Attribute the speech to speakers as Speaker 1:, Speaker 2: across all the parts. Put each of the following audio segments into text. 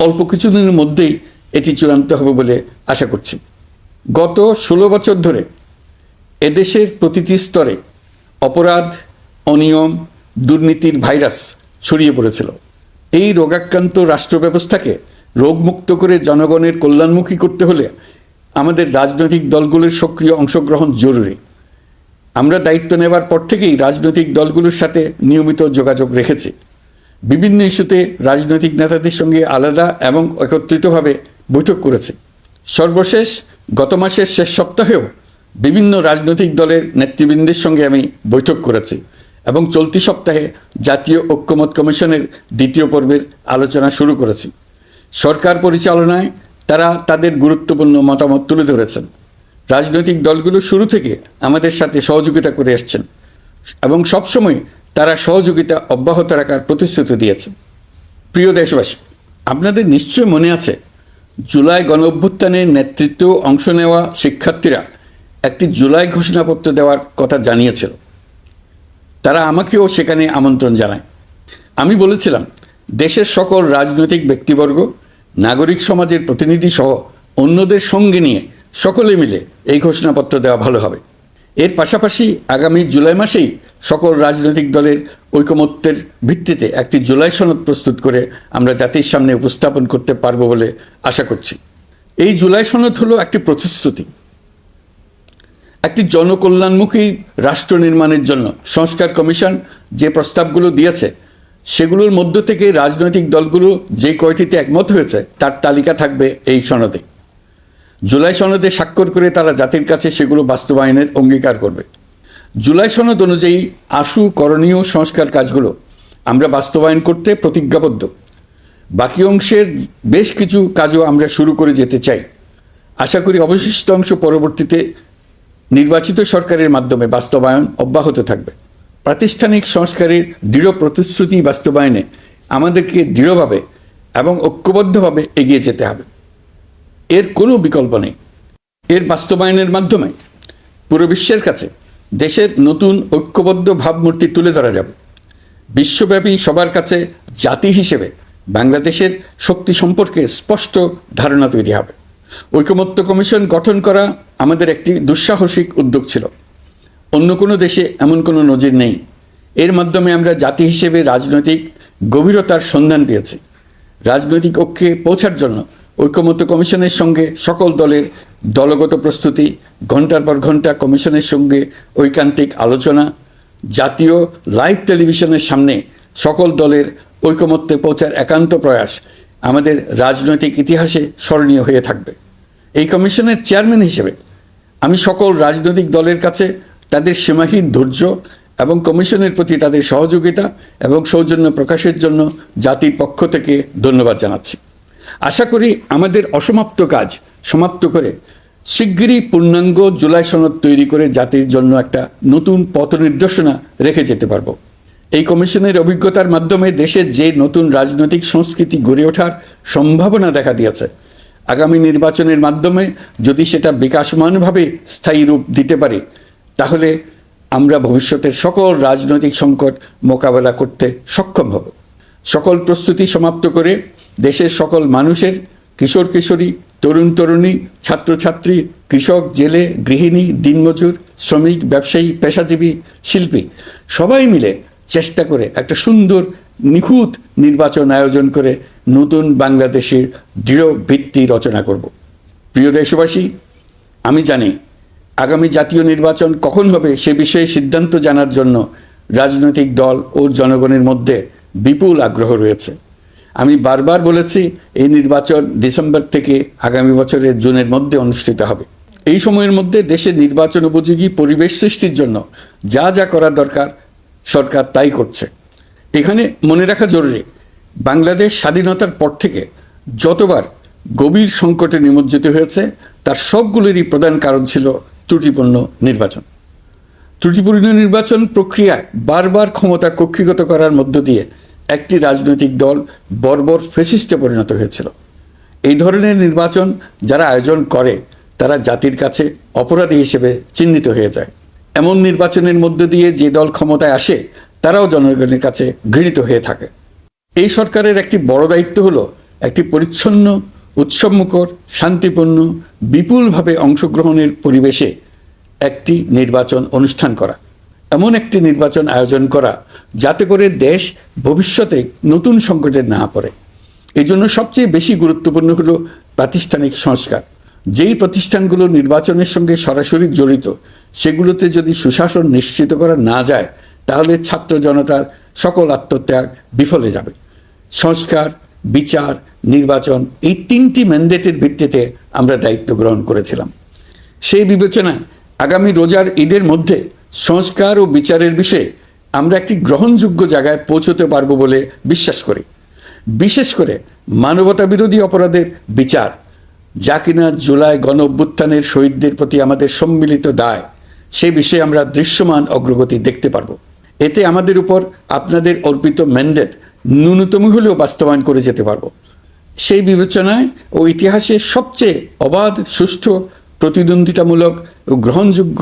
Speaker 1: অল্প কিছুদিনের মধ্যেই এটি চূড়ান্ত হবে বলে আশা করছি। গত ষোলো বছর ধরে এদেশের প্রতিটি স্তরে অপরাধ, অনিয়ম, দুর্নীতির ভাইরাস ছড়িয়ে পড়েছিল। এই রোগাক্রান্ত রাষ্ট্র ব্যবস্থাকে রোগমুক্ত করে জনগণের কল্যাণমুখী করতে হলে আমাদের রাজনৈতিক দলগুলোর সক্রিয় অংশগ্রহণ জরুরি। আমরা দায়িত্ব নেবার পর থেকেই রাজনৈতিক দলগুলোর সাথে নিয়মিত যোগাযোগ রেখেছি। বিভিন্ন ইস্যুতে রাজনৈতিক নেতাদের সঙ্গে আলাদা এবং একত্রিতভাবে বৈঠক করেছে। সর্বশেষ গত মাসের শেষ সপ্তাহেও বিভিন্ন রাজনৈতিক দলের নেতৃবৃন্দের সঙ্গে আমি বৈঠক করেছি এবং চলতি সপ্তাহে জাতীয় ঐক্যমত কমিশনের দ্বিতীয় পর্বের আলোচনা শুরু করেছি। সরকার পরিচালনায় তারা তাদের গুরুত্বপূর্ণ মতামত তুলে ধরেছেন। রাজনৈতিক দলগুলো শুরু থেকে আমাদের সাথে সহযোগিতা করে এসছেন এবং সবসময় তারা সহযোগিতা অব্যাহত রাখার প্রতিশ্রুতি দিয়েছে। প্রিয় দেশবাসী, আপনাদের নিশ্চয় মনে আছে, জুলাই গণ অভ্যুত্থানের নেতৃত্ব অংশ নেওয়া শিক্ষার্থীরা একটি জুলাই ঘোষণাপত্র দেওয়ার কথা জানিয়েছিল। তারা আমাকেও সেখানে আমন্ত্রণ জানায়। আমি বলেছিলাম, দেশের সকল রাজনৈতিক ব্যক্তিবর্গ, নাগরিক সমাজের প্রতিনিধি সহ অন্যদের সঙ্গে নিয়ে সকলে মিলে এই ঘোষণাপত্র দেওয়া ভালো হবে। এর পাশাপাশি আগামী জুলাই মাসেই সকল রাজনৈতিক দলের ঐকমত্যের ভিত্তিতে একটি জুলাই সনদ প্রস্তুত করে আমরা জাতির সামনে উপস্থাপন করতে পারব বলে আশা করছি। এই জুলাই সনদ হলো একটি প্রতিশ্রুতি, একটি জনকল্যাণমুখী রাষ্ট্র নির্মাণের জন্য। সংস্কার কমিশন যে প্রস্তাবগুলো দিয়েছে, সেগুলোর মধ্য থেকে রাজনৈতিক দলগুলো যে কয়টিতে একমত হয়েছে, তার তালিকা থাকবে এই সনদে। জুলাই সনদে স্বাক্ষর করে তারা জাতির কাছে সেগুলো বাস্তবায়নের অঙ্গীকার করবে। জুলাই সনদ অনুযায়ী আশু করণীয় সংস্কার কাজগুলো আমরা বাস্তবায়ন করতে প্রতিজ্ঞাবদ্ধ। বাকি অংশের বেশ কিছু কাজও আমরা শুরু করে যেতে চাই। আশা করি অবশিষ্ট অংশ পরবর্তীতে নির্বাচিত সরকারের মাধ্যমে বাস্তবায়ন অব্যাহত থাকবে। প্রাতিষ্ঠানিক সংস্কারের দৃঢ় প্রতিশ্রুতি বাস্তবায়নে আমাদেরকে দৃঢ়ভাবে এবং ঐক্যবদ্ধভাবে এগিয়ে যেতে হবে। এর কোনো বিকল্প নেই। এর বাস্তবায়নের মাধ্যমে পুরো বিশ্বের কাছে দেশের নতুন ঐক্যবদ্ধ ভাবমূর্তি তুলে ধরা যাবে। বিশ্বব্যাপী সবার কাছে জাতি হিসেবে বাংলাদেশের শক্তি সম্পর্কে স্পষ্ট ধারণা তৈরি হবে। ঐকমত্য কমিশন গঠন করা আমাদের একটি দুঃসাহসিক উদ্যোগ ছিল। অন্য কোনো দেশে এমন কোনো নজির নেই। এর মাধ্যমে আমরা জাতি হিসেবে রাজনৈতিক গভীরতার সন্ধান পেয়েছি। রাজনৈতিক ঐক্যে পৌঁছার জন্য ঐকমত্য কমিশনের সঙ্গে সকল দলের দলগত প্রস্তুতি ঘণ্টার পর ঘণ্টা কমিশনের সঙ্গে ঐকান্তিক আলোচনা, জাতীয় লাইভ টেলিভিশনের সামনে সকল দলের ঐকমত্যে পৌঁছার একান্ত প্রয়াস আমাদের রাজনৈতিক ইতিহাসে স্মরণীয় হয়ে থাকবে। এই কমিশনের চেয়ারম্যান হিসেবে আমি সকল রাজনৈতিক দলের কাছে তাদের সীমাহীন ধৈর্য এবং কমিশনের প্রতি তাদের সহযোগিতা এবং সৌজন্য প্রকাশের জন্য জাতির পক্ষ থেকে ধন্যবাদ জানাচ্ছি। আশা করি আমাদের অসমাপ্ত কাজ সমাপ্ত করে শিগগিরই পূর্ণাঙ্গ জুলাই সনদ তৈরি করে জাতির জন্য একটা নতুন পথ নির্দেশনা রেখে যেতে পারব। এই কমিশনের অভিজ্ঞতার মাধ্যমে দেশের যে নতুন রাজনৈতিক সংস্কৃতি গড়ে ওঠার সম্ভাবনা দেখা দিয়েছে, আগামী নির্বাচনের মাধ্যমে যদি সেটা বিকাশমানভাবে স্থায়ী রূপ দিতে পারে, তাহলে আমরা ভবিষ্যতের সকল রাজনৈতিক সংকট মোকাবেলা করতে সক্ষম হব। সকল প্রস্তুতি সমাপ্ত করে দেশের সকল মানুষের, কিশোর কিশোরী, তরুণ তরুণী, ছাত্রছাত্রী, কৃষক, জেলে, গৃহিণী, দিনমজুর, শ্রমিক, ব্যবসায়ী, পেশাজীবী, শিল্পী, সবাই মিলে চেষ্টা করে একটা সুন্দর, নিখুঁত নির্বাচন আয়োজন করে নতুন বাংলাদেশের দৃঢ় ভিত্তি রচনা করব। প্রিয় দেশবাসী, আমি জানি আগামী জাতীয় নির্বাচন কখন হবে সে বিষয়ে সিদ্ধান্ত জানার জন্য রাজনৈতিক দল ও জনগণের মধ্যে বিপুল আগ্রহ রয়েছে। আমি বারবার বলেছি, এই নির্বাচন ডিসেম্বর থেকে আগামী বছরের জুনের মধ্যে অনুষ্ঠিত হবে। এই সময়ের মধ্যে দেশের নির্বাচন উপযোগী পরিবেশ সৃষ্টির জন্য যা যা করা দরকার, সরকার তাই করছে। এখানে মনে রাখা জরুরি, বাংলাদেশ স্বাধীনতার পর থেকে যতবার গভীর সংকটে নিমজ্জিত হয়েছে, তার সবগুলিরই প্রধান কারণ ছিল ত্রুটিপূর্ণ নির্বাচন। ত্রুটিপূর্ণ নির্বাচন প্রক্রিয়ায় বারবার ক্ষমতা কক্ষিগত করার মধ্য দিয়ে একটি রাজনৈতিক দল বর্বর ফেসিস্টে পরিণত হয়েছিল। এই ধরনের নির্বাচন যারা আয়োজন করে, তারা জাতির কাছে অপরাধী হিসেবে চিহ্নিত হয়ে যায়। এমন নির্বাচনের মধ্য দিয়ে যে দল ক্ষমতায় আসে, তারাও জনগণের কাছে ঘৃণিত হয়ে থাকে। এই সরকারের একটি বড় দায়িত্ব হলো একটি পরিচ্ছন্ন, উৎসবমুখর, শান্তিপূর্ণ, বিপুলভাবে অংশগ্রহণের পরিবেশে একটি নির্বাচন অনুষ্ঠান করা। এমন একটি নির্বাচন আয়োজন করা যাতে করে দেশ ভবিষ্যতে নতুন সংকটে না পড়ে। এই জন্য সবচেয়ে বেশি গুরুত্বপূর্ণ হলো প্রাতিষ্ঠানিক সংস্কার। যেই প্রতিষ্ঠানগুলো নির্বাচনের সঙ্গে সরাসরি জড়িত, সেগুলোতে যদি সুশাসন নিশ্চিত করা না যায়, তাহলে ছাত্র জনতার সকল আত্মত্যাগ বিফলে যাবে। সংস্কার, বিচার, নির্বাচন এই তিনটি ম্যান্ডেটের ভিত্তিতে আমরা দায়িত্ব গ্রহণ করেছিলাম। সেই বিবেচনায় আগামী রোজার ঈদের মধ্যে সংস্কার ও বিচারের বিষয়ে আমরা একটি গ্রহণযোগ্য জায়গায় পৌঁছতে পারব বলে বিশ্বাস করি। বিশেষ করে মানবতা বিরোধী অপরাধের বিচার, যা কিনা জুলাই গণ অভ্যুত্থানের শহীদদের প্রতি আমাদের সম্মিলিত দায়, সে বিষয়ে আমরা দৃশ্যমান অগ্রগতি দেখতে পারব। এতে আমাদের উপর আপনাদের অর্পিত ম্যান্ডেট ন্যূনতম হলেও বাস্তবায়ন করে যেতে পারব। সেই বিবেচনায় ও ইতিহাসে সবচেয়ে অবাধ, সুষ্ঠু প্রতিদ্বন্দ্বিতামূলক ও গ্রহণযোগ্য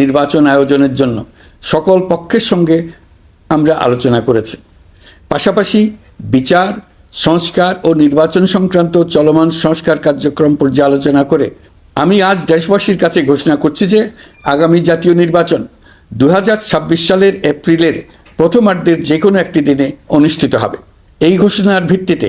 Speaker 1: নির্বাচন আয়োজনের জন্য সকল পক্ষের সঙ্গে আমরা আলোচনা করেছি। পাশাপাশি বিচার, সংস্কার ও নির্বাচন সংক্রান্ত চলমান সংস্কার কার্যক্রম পর্যালোচনা করে আমি আজ দেশবাসীর কাছে ঘোষণা করছি যে আগামী জাতীয় নির্বাচন দু হাজার ছাব্বিশ সালের এপ্রিলের প্রথমার্ধের যে কোনো একটি দিনে অনুষ্ঠিত হবে। এই ঘোষণার ভিত্তিতে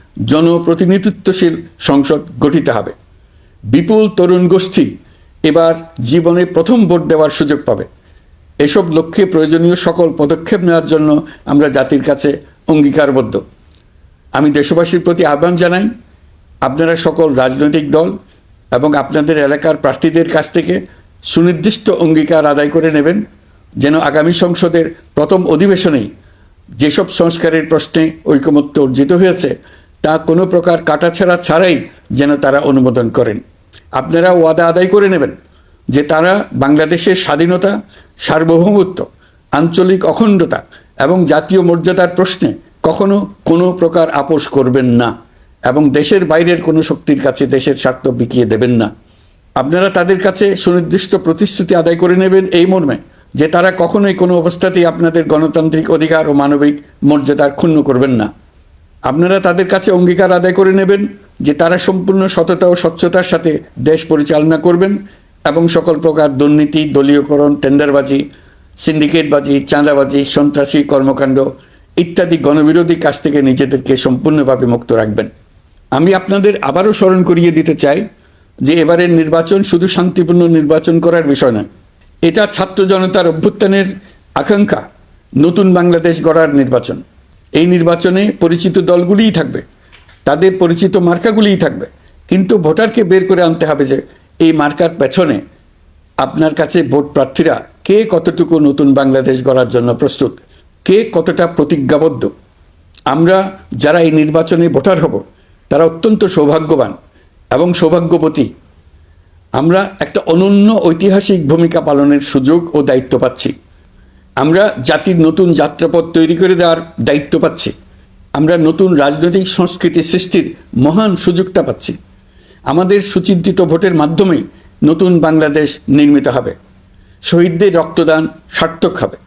Speaker 1: জনপ্রতিনিধিত্বশীল সংসদ গঠিত হবে। বিপুল তরুণ গোষ্ঠী এবার জীবনে প্রথম ভোট দেওয়ার সুযোগ পাবে। এসব লক্ষ্যে প্রয়োজনীয় সকল পদক্ষেপ নেওয়ার জন্য আমরা জাতির কাছে অঙ্গীকারবদ্ধ। আমি দেশবাসীর প্রতি আহ্বান জানাই, আপনারা সকল রাজনৈতিক দল এবং আপনাদের এলাকার প্রার্থীদের কাছ থেকে সুনির্দিষ্ট অঙ্গীকার আদায় করে নেবেন, যেন আগামী সংসদের প্রথম অধিবেশনেই যেসব সংস্কারের প্রশ্নে ঐকমত্য অর্জিত হয়েছে তা কোনো প্রকার কাটাছেড়া ছাড়াই যেন তারা অনুমোদন করেন। আপনারা ওয়াদা আদায় করে নেবেন যে তারা বাংলাদেশের স্বাধীনতা, সার্বভৌমত্ব, আঞ্চলিক অখণ্ডতা এবং জাতীয় মর্যাদার প্রশ্নে কখনো কোনো প্রকার আপোষ করবেন না এবং দেশের বাইরের কোনো শক্তির কাছে দেশের স্বার্থ বিকিয়ে দেবেন না। আপনারা তাদের কাছে সুনির্দিষ্ট প্রতিশ্রুতি আদায় করে নেবেন এই মর্মে যে তারা কখনোই কোনো অবস্থাতেই আপনাদের গণতান্ত্রিক অধিকার ও মানবিক মর্যাদার ক্ষুণ্ণ করবেন না। আপনারা তাদের কাছে অঙ্গীকার আদায় করে নেবেন যে তারা সম্পূর্ণ সততা ও স্বচ্ছতার সাথে দেশ পরিচালনা করবেন এবং সকল প্রকার দুর্নীতি, দলীয়করণ, টেন্ডারবাজি, সিন্ডিকেটবাজি, চাঁদাবাজি, সন্ত্রাসী কর্মকাণ্ড ইত্যাদি গণবিরোধী কাজ থেকে নিজেদেরকে সম্পূর্ণভাবে মুক্ত রাখবেন। আমি আপনাদের আবারও স্মরণ করিয়ে দিতে চাই যে এবারের নির্বাচন শুধু শান্তিপূর্ণ নির্বাচন করার বিষয় নয়। এটা ছাত্র জনতার অভ্যুত্থানের আকাঙ্ক্ষা নতুন বাংলাদেশ গড়ার নির্বাচন। এই নির্বাচনে পরিচিত দলগুলিই থাকবে, তাদের পরিচিত মার্কাগুলিই থাকবে। কিন্তু ভোটারকে বের করে আনতে হবে যে, এই মার্কার পেছনে আপনার কাছে ভোট প্রার্থীরা কে কতটুকু নতুন বাংলাদেশ গড়ার জন্য প্রস্তুত, কে কতটা প্রতিজ্ঞাবদ্ধ। আমরা যারা এই নির্বাচনে ভোটার হব, তারা অত্যন্ত সৌভাগ্যবান এবং সৌভাগ্যবতী। আমরা একটা অনন্য ঐতিহাসিক ভূমিকা পালনের সুযোগ ও দায়িত্ব পাচ্ছি। আমরা জাতির নতুন যাত্রাপথ তৈরি করে দেওয়ার দায়িত্ব পাচ্ছি। আমরা নতুন রাজনৈতিক সংস্কৃতি সৃষ্টির মহান সুযোগটা পাচ্ছি। আমাদের সুচিন্তিত ভোটের মাধ্যমেই নতুন বাংলাদেশ নির্মিত হবে। শহীদদের রক্তদান সার্থক হবে।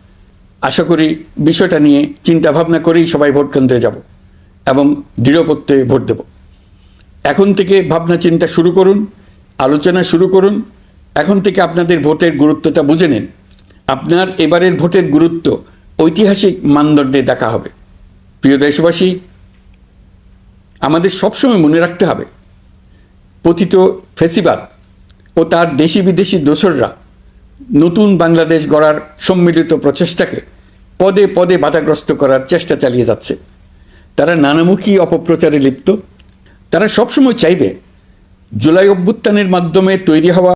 Speaker 1: আশা করি বিষয়টা নিয়ে চিন্তা ভাবনা করেই সবাই ভোট কেন্দ্রে যাব এবং দৃঢ়পত্রে ভোট দেব। এখন থেকে ভাবনা চিন্তা শুরু করুন, আলোচনা শুরু করুন। এখন থেকে আপনাদের ভোটের গুরুত্বটা বুঝে নিন। আপনার এবারের ভোটের গুরুত্ব ঐতিহাসিক মানদণ্ডে দেখা হবে। প্রিয় দেশবাসী, আমাদের সবসময় মনে রাখতে হবে, পতিত ফেসিবাদ ও তার দেশি বিদেশি দোসররা নতুন বাংলাদেশ গড়ার সম্মিলিত প্রচেষ্টাকে পদে পদে বাধাগ্রস্ত করার চেষ্টা চালিয়ে যাচ্ছে। তারা নানামুখী অপপ্রচারে লিপ্ত। তারা সবসময় চাইবে জুলাই অভ্যুত্থানের মাধ্যমে তৈরি হওয়া